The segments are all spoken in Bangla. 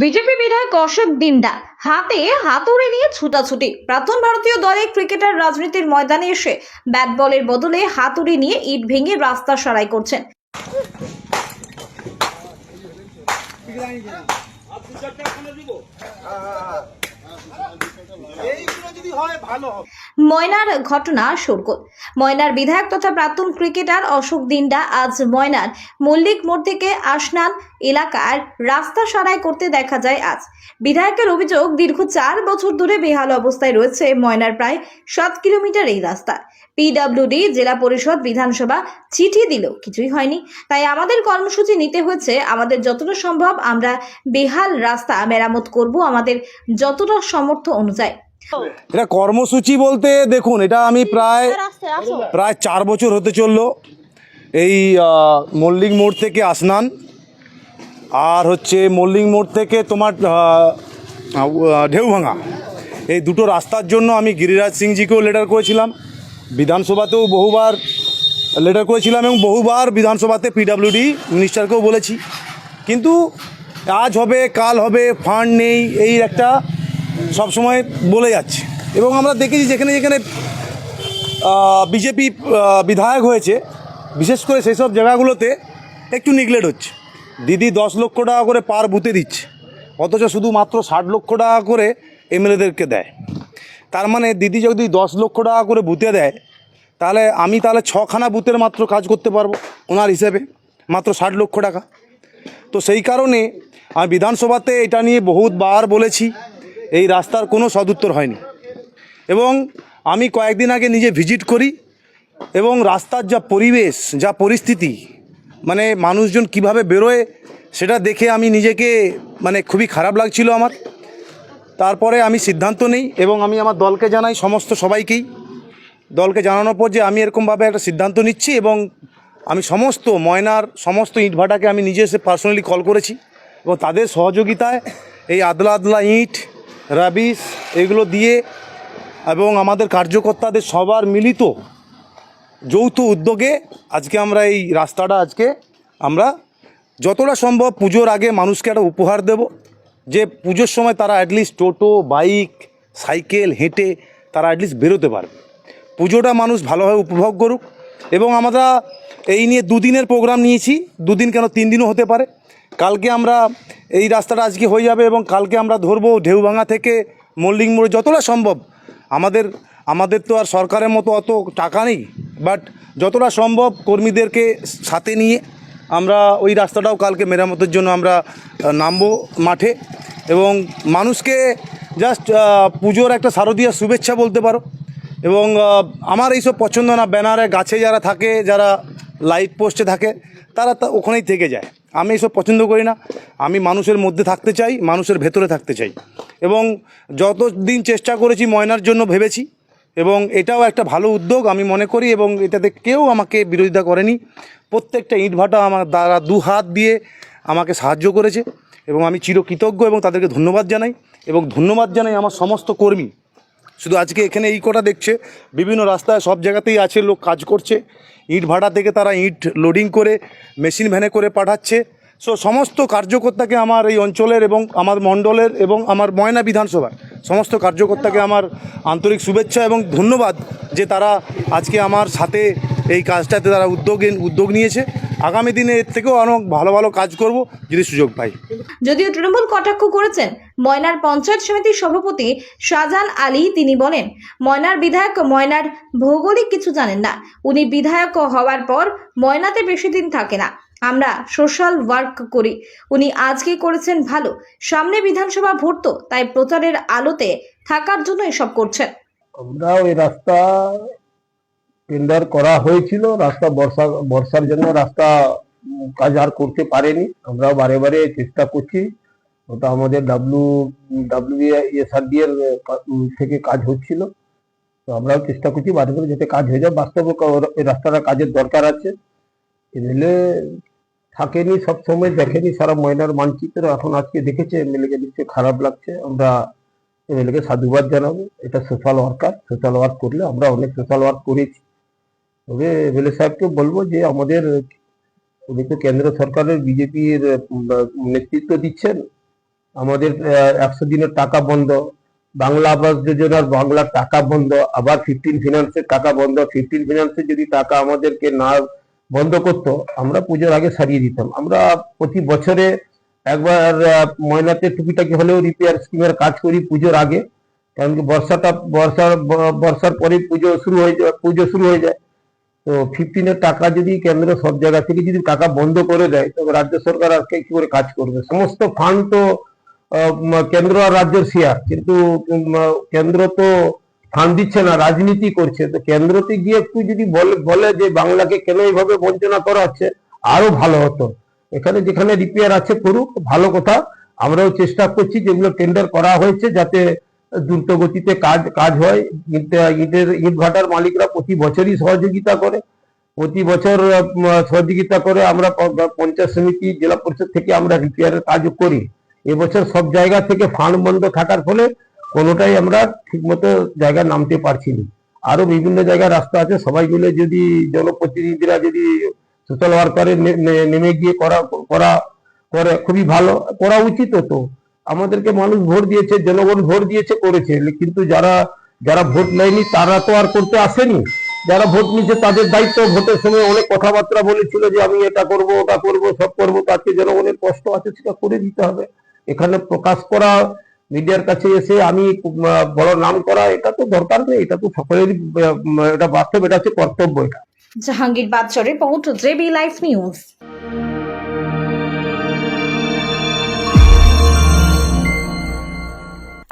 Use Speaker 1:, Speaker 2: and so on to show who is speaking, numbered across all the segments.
Speaker 1: বিজেপি বিধায়ক অশোক দিন্দা হাতে হাতুড়ি নিয়ে ছুটাছুটি। প্রাক্তন ভারতীয় দলে ক্রিকেটার রাজনীতির ময়দানে এসে ব্যাট বলের বদলে হাতুড়ি নিয়ে ইট ভেঙে রাস্তা সারাই করছেন। ময়নার ঘটনা সরগোল ময়নার বিধায়ক তথা প্রাক্তন ক্রিকেটার অশোক দিন্ডা আজ ময়নার মল্লিক মোড় থেকে আসনান এলাকার রাস্তা সারাই করতে দেখা যায় আজ। বিধায়কের অভিযোগ, দীর্ঘ চার বছর ধরে বেহাল অবস্থায় রয়েছে ময়নার প্রায় সাত কিলোমিটার এই রাস্তা। পিডব্লিউডি জেলা পরিষদ, বিধানসভা চিঠি দিল কিছুই হয়নি। তাই আমাদের কর্মসূচি নিতে হয়েছে, আমাদের যতটা সম্ভব আমরা বেহাল রাস্তা মেরামত করব, আমাদের যতটা সমর্থ অনুযায়ী
Speaker 2: এটা কর্মসূচি বলতে দেখুন এটা আমি প্রায় প্রায় চার বছর হতে চলল। এই মল্লিক মোড় থেকে আসনান। আর হচ্ছে মল্লিক মোড় থেকে তোমার ঢেউভাঙা। এই দুটো রাস্তার জন্য আমি গিরিরাজ সিংজিকেও লেটার করেছিলাম। বিধানসভাতেও বহুবার লেটার করেছিলাম এবং বহুবার বিধানসভাতে পিডাব্লিউডি মিনিস্টারকেও বলেছি। কিন্তু আজ হবে কাল হবে ফান্ড নেই এই একটা সবসময় বলে যাচ্ছে। এবং আমরা দেখেছি যেখানে যেখানে বিজেপি বিধায়ক হয়েছে, বিশেষ করে সেই সব জায়গাগুলোতে একটু নিগলেট হচ্ছে। দিদি দশ লক্ষ টাকা করে পার বুথে দিচ্ছে, অথচ শুধুমাত্র ষাট লক্ষ টাকা করে এমএলএদেরকে দেয়। তার মানে দিদি যদি দশ লক্ষ টাকা করে বুথে দেয়, তাহলে আমি তাহলে ছখানা বুথের মাত্র কাজ করতে পারব ওনার হিসেবে, মাত্র ষাট লক্ষ টাকা। তো সেই কারণে আমি বিধানসভাতে এটা নিয়ে বহুতবার বলেছি এই রাস্তার কোনো সদুত্তর হয়নি। এবং আমি কয়েকদিন আগে নিজে ভিজিট করি এবং রাস্তার যা পরিবেশ, যা পরিস্থিতি মানে মানুষজন কীভাবে বেরোয় সেটা দেখে আমি নিজেকে মানে খুবই খারাপ লাগছিল আমার। তারপরে আমি সিদ্ধান্ত নেই এবং আমি আমার দলকে জানাই, সমস্ত সবাইকেই। দলকে জানানোর পর যে আমি এরকমভাবে একটা সিদ্ধান্ত নিচ্ছি এবং আমি সমস্ত ময়নার সমস্ত ইটভাটাকে আমি নিজে এসে পার্সোনালি কল করেছি এবং তাদের সহযোগিতায় এই আদলা আদলা ইট রাবিস, এগুলো দিয়ে এবং আমাদের কার্যকর্তাদের সবার মিলিত যৌথ উদ্যোগে আজকে আমরা এই রাস্তাটা আজকে আমরা যতটা সম্ভব পুজোর আগে মানুষকে একটা উপহার দেব। যে পুজোর সময় তারা অ্যাটলিস্ট টোটো, বাইক, সাইকেল হেঁটে তারা অ্যাটলিস্ট বেরোতে পারবে। পুজোটা মানুষ ভালোভাবে উপভোগ করুক এবং আমরা এই নিয়ে দুদিনের প্রোগ্রাম নিয়েছি। দুদিন কেন তিন দিনও হতে পারে। কালকে আমরা এই রাস্তাটা আজকে হয়ে যাবে এবং কালকে আমরা ধরবো ঢেউভাঙা থেকে মল্লিক মোড়ে যতটা সম্ভব। আমাদের আমাদের তো আর সরকারের মতো অত টাকা নেই বাট যতটা সম্ভব কর্মীদেরকে সাথে নিয়ে আমরা ওই রাস্তাটাও কালকে মেরামতের জন্য আমরা নামবো মাঠে এবং মানুষকে জাস্ট পুজোর একটা শারদীয় শুভেচ্ছা বলতে পারো এবং আমার এইসব পছন্দ না। ব্যানারে গাছে যারা থাকে, যারা লাইট পোস্টে থাকে, তারা তা ওখানেই থেকে যায়। আমি এসব পছন্দ করি না। আমি মানুষের মধ্যে থাকতে চাই, মানুষের ভেতরে থাকতে চাই। এবং যত দিন চেষ্টা করেছি ময়নার জন্য ভেবেছি, এবং এটাও একটা ভালো উদ্যোগ আমি মনে করি, এবং এটাতে কেউ আমাকে বিরোধিতা করেনি। প্রত্যেকটা ইটভাটা আমার দ্বারা দু হাত দিয়ে আমাকে সাহায্য করেছে, এবং আমি চিরকৃতজ্ঞ এবং তাদেরকে ধন্যবাদ জানাই, এবং ধন্যবাদ জানাই আমার সমস্ত কর্মী। শুধু আজকে এখানে এই কটা দেখছে, বিভিন্ন রাস্তায় সব জায়গাতেই আছে লোক কাজ করছে। ইট ভাড়া থেকে তারা ইট লোডিং করে মেশিন ভ্যানে করে পাঠাচ্ছে। সো সমস্ত কার্যকর্তাকে আমার এই অঞ্চলের এবং আমার মণ্ডলের এবং আমার ময়না বিধানসভার সমস্ত কার্যকর্তাকে আমার আন্তরিক শুভেচ্ছা এবং ধন্যবাদ যে তারা আজকে আমার সাথে এই কাজটাতে তারা উদ্যোগে উদ্যোগ নিয়েছে। আগামী দিনে এর থেকেও অনেক ভালো ভালো কাজ করব যদি সুযোগ পাই।
Speaker 1: যদিও তৃণমূল কটাক্ষ করেছেন ময়নার পঞ্চায়েত সমিতির সভাপতি শাহজাহান আলী তিনি বলেন ময়নার বিধায়ক ময়নার ভৌগোলিক কিছু জানেন না। উনি বিধায়ক হওয়ার পর ময়নাতে বেশি দিন থাকে না। আমরা সোশ্যাল ওয়ার্ক করি। উনি আজকে করেছেন ভালো। সামনে বিধানসভা ভোট তো তাই প্রচারের আলোতে থাকার জন্য এসব করছেন।
Speaker 3: আমরা ওই রাস্তা টেন্ডার করা হয়েছিল, রাস্তা বর্ষা, বর্ষার জন্য রাস্তা কাজ আর করতে পারেনি। আমরা বারে বারে চেষ্টা করছি। ওটা আমাদের ডাব্লু ডাব্লিউ এসআরডি এর থেকে কাজ হচ্ছিল। তো আমরাও চেষ্টা করছি বারে বারে যাতে কাজ হয়ে যায়। বাস্তবে রাস্তাটা কাজের দরকার আছে। এমএলএ থাকেনি, সব সময় দেখেনি সারা ময়নার মানচিত্র। এখন আজকে দেখেছে এমএলএ কে নিশ্চয়ই খারাপ লাগছে। আমরা এমএলএকে সাধুবাদ জানাব। এটা সোশ্যাল ওয়ার্কার সোশ্যাল ওয়ার্ক করলে আমরা অনেক সোশ্যাল ওয়ার্ক করেছি। তবে এমএলএ সাহেবকে বলব যে আমাদের, উনি তো কেন্দ্র সরকারের, বিজেপির নেতৃত্ব দিচ্ছেন। আমাদের একশো দিনের টাকা বন্ধ, বাংলা আবাস যোজনার বাংলার টাকা বন্ধ, আবার ফিফটিন ফিনান্সের টাকা বন্ধ। ফিফটিন ফিনান্সের যদি টাকা আমাদেরকে না বন্ধ করতো, আমরা পুজোর আগে সারিয়ে দিতাম। আমরা প্রতি বছরে একবার ময়নাতে টুকিটাকি হলেও রিপেয়ার স্কিমের কাজ করি পুজোর আগে। কারণ কি বর্ষাটা, বর্ষার বর্ষার পরে পুজো শুরু হয়ে যায়, পুজো শুরু হয়ে যায়। তো ফিফটিনের টাকা যদি কেন্দ্র সব জায়গা থেকে যদি টাকা বন্ধ করে দেয়, তবে রাজ্য সরকার আজকে কি করে কাজ করবে? সমস্ত ফান্ড তো কেন্দ্র আর রাজ্যের শেয়ার কিন্তু কেন্দ্র তো ফান্ড দিচ্ছে না, রাজনীতি করছে। তো কেন্দ্রতে গিয়ে একটু যদি বলে বলে যে বাংলাকে কেন এইভাবে বঞ্চনা করা হচ্ছে, আরও ভালো হতো। এখানে যেখানে রিপেয়ার আছে করুক, ভালো কথা। আমরাও চেষ্টা করছি যেগুলো টেন্ডার করা হয়েছে যাতে দ্রুত গতিতে কাজ কাজ হয়। ইট- ইটের, ইট ভাটার মালিকরা প্রতি বছরই সহযোগিতা করে। প্রতি বছর সহযোগিতা করে আমরা পঞ্চায়েত সমিতি, জেলা পরিষদ থেকে আমরা রিপেয়ারের কাজও করি। এবছর সব জায়গা থেকে ফান্ড বন্ধ থাকার ফলে কোনোটাই আমরা ঠিকমতো জায়গায় নামতে পারছি না। আরও বিভিন্ন জায়গায় রাস্তা আছে, সবাই মিলে যদি জনপ্রতিনিধিরা যদি সোশ্যাল ওয়ার্কারে নেমে গিয়ে করা করা, করে, খুবই ভালো। করা উচিত তো আমাদেরকে মানুষ ভোট দিয়েছে, জনগণ ভোট দিয়েছে, করেছে। কিন্তু যারা যারা ভোট নেয়নি তারা তো আর করতে আসেনি। যারা ভোট নিচ্ছে তাদের দায়িত্ব ভোটের সময় অনেক কথাবার্তা বলেছিল যে আমি এটা করব, ওটা করব, সব করব তাকে জনগণের কষ্ট আছে সেটা করে দিতে হবে। এখানে প্রকাশ করা, মিডিয়ার কাছে এসে আমি বড় নাম করা, এটা তো দরকার নেই এটা তো সকলেরই এটা বাস্তব, এটা হচ্ছে কর্তব্য এটা।
Speaker 1: জাহাঙ্গীর বাদশাহ রিপোর্ট জেবি লাইফ নিউজ।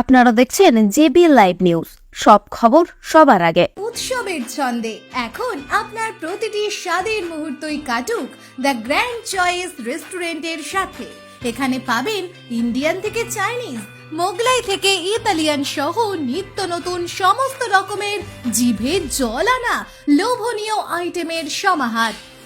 Speaker 4: আপনারা দেখছেন জেবি লাইভ নিউজ। সব খবর সবার আগে।
Speaker 5: উৎসবের ছন্দে। এখন আপনার প্রতিটি স্বাদের মুহূর্তই কাটুক দ্য গ্র্যান্ড চয়েস রেস্টুরেন্টের সাথে। এখানে পাবেন ইন্ডিয়ান থেকে চাইনিজ, মোগলাই থেকে ইতালিয়ান সহ নিত্য নতুন সমস্ত রকমের জিভে জল আনা লোভনীয় আইটেমের সমাহার।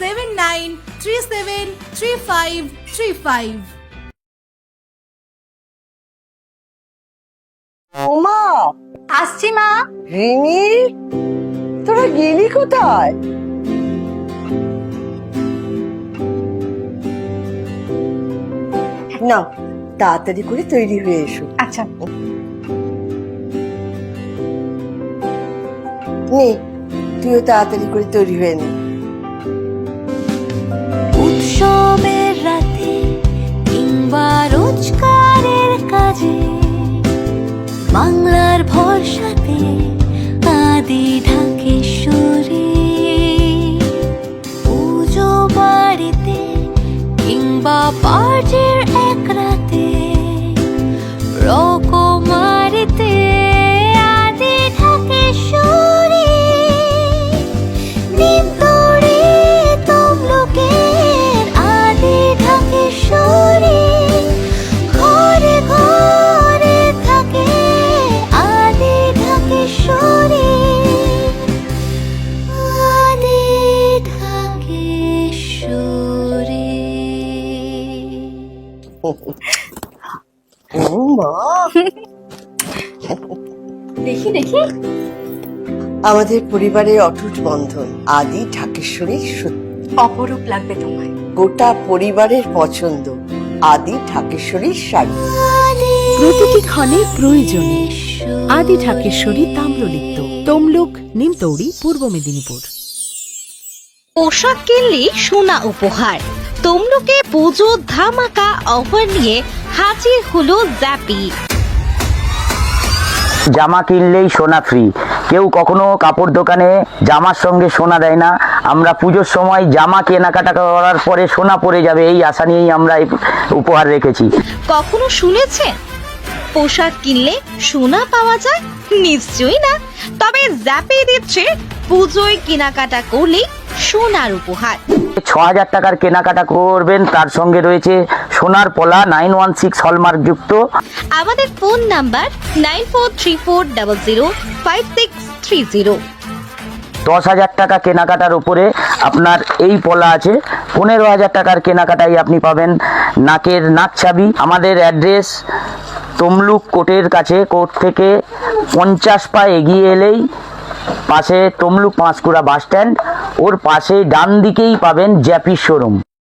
Speaker 5: seven nine three seven three five three five
Speaker 6: ওমা
Speaker 5: আসছি মা।
Speaker 6: রিমি তোরা গেলি কোথায়? না তাড়াতাড়ি করে তৈরি হয়ে এসো।
Speaker 5: আচ্ছা।
Speaker 6: নে তুইও তাড়াতাড়ি করে তৈরি হয়ে নে।
Speaker 4: উৎসবের রাতে কিংবা রোজগারের কাজে বাংলার ভরসাতে আদি ঢাকেশ্বরী পুজো বাড়িতে কিংবা পার্টির
Speaker 5: দেখি দেখি।
Speaker 6: আমাদের পরিবারের অটুট বন্ধন আদি সত্যি।
Speaker 5: অপরূপ লাগবে তোমায়।
Speaker 6: গোটা পরিবারের পছন্দ আদি ঢাকেশ্বরীর শাড়ি।
Speaker 7: প্রতিটি ক্ষণে প্রয়োজনে আদি ঢাকেশ্বরী তাম্রলিপ্ত তমলুক নিমতৌড়ি পূর্ব মেদিনীপুর।
Speaker 1: পোশাক কিনলে সোনা উপহার। তমলুকে পুজো ধামাকা অফার নিয়ে হাজির হলো জ্যাপি।
Speaker 8: জামা কিনলেই সোনা ফ্রি। কেউ কখনো কাপড় দোকানে জামার সঙ্গে সোনা দেয় না। আমরা পুজোর সময় জামা কেনাকাটা করার পরে সোনা পড়ে যাবে এই আশা নিয়েই আমরা এই উপহার রেখেছি।
Speaker 1: কখনো শুনেছেন? পোশাক কিনলে সোনা পাওয়া যায়? নিশ্চয়ই না। তবে জ্যাপে দিচ্ছে পুজোয় কেনাকাটা করলে সোনার উপহার।
Speaker 8: ছ হাজার টাকার কেনাকাটা করবেন। তার সঙ্গে রয়েছে সোনার পলা নাইন ওয়ান সিক্স হলমার্কযুক্ত
Speaker 4: আমাদের phone number nine four three four double zero five six three zero.
Speaker 8: দশ হাজার টাকা কেনাকাটার উপরে আপনার এই পলা আছে। পনেরো হাজার টাকার কেনাকাটাই আপনি পাবেন। নাকের নাক ছাবি আমাদের অ্যাড্রেস তমলুক কোর্টের কাছে। কোর্ট থেকে পঞ্চাশ পা এগিয়ে এলেই পাশে তমলুক পাঁশকুড়া বাস স্ট্যান্ড ওর পাশে ডান দিকেই পাবেন জ্যাপির শোরুম।